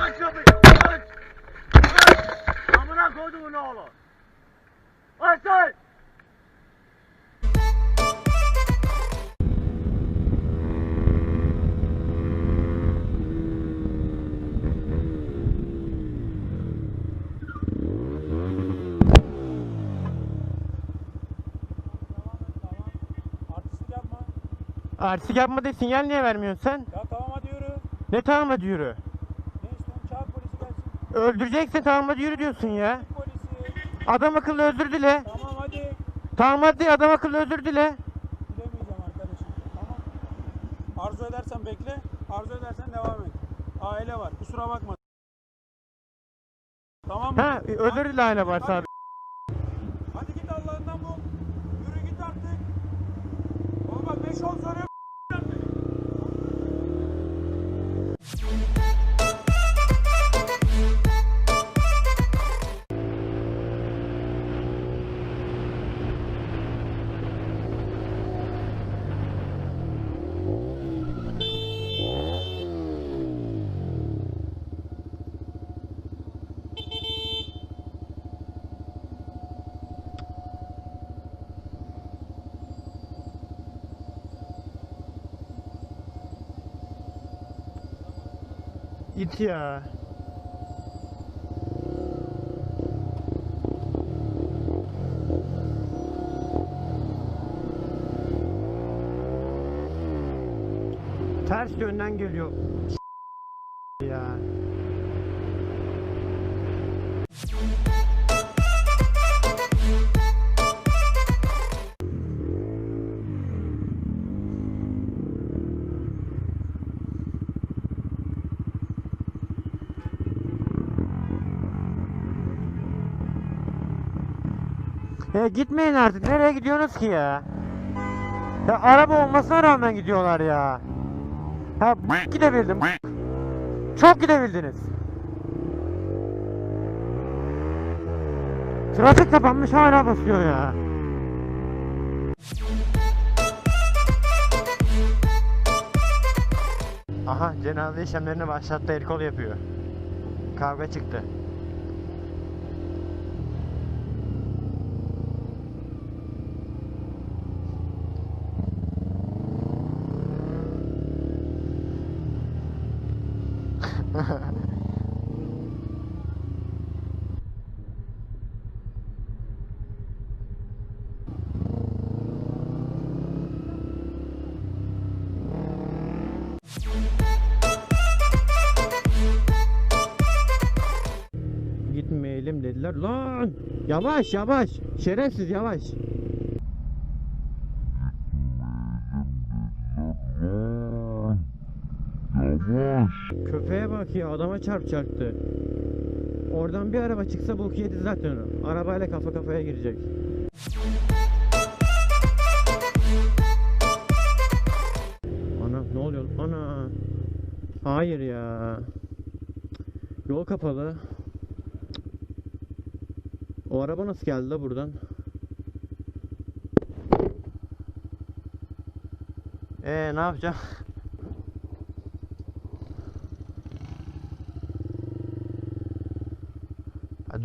Kaç köpek! Kaç! Kaç! Amına yapma diye sinyal niye vermiyorsun sen? Ya tamam hadi. Ne tamam hadi? Öldüreceksin tamam hadi yürü diyorsun ya. Polisi. Adam akıllı özür dile. Tamam hadi. Tamam hadi adam akıllı özür dile. Bilemeyeceğim arkadaşım. Tamam. Arzu edersen bekle. Arzu edersen devam et. Aile var. Kusura bakma. Tamam mı? Ha özür dile hala varsa abi. Hadi git Allah'ından bul. Yürü git artık. Oğlum bak 5 10 soruyor. İt ya. Ters yönden geliyor. ya. Ya gitmeyin artık. Nereye gidiyorsunuz ki ya? Ya araba olmasına rağmen gidiyorlar ya. Ha gidebildim. Çok gidebildiniz. Trafik kapanmış hala basıyor ya. Aha cenaze işlemlerini başlattı el yapıyor. Kavga çıktı. Gitmeyelim dediler. Lan! Yavaş yavaş. Şerefsiz yavaş. Köpeğe bak ya adama çarpacaktı. Oradan bir araba çıksa bu yedi zaten. Arabayla kafa kafaya girecek. Ana ne oluyor? Ana. Hayır ya. Yol kapalı. O araba nasıl geldi la buradan? Ee ne yapacağım?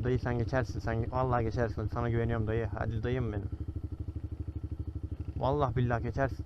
Dayı sen geçersin sen vallahi geçersin. Sana güveniyorum dayı. Hadi dayım benim. Vallahi billahi geçersin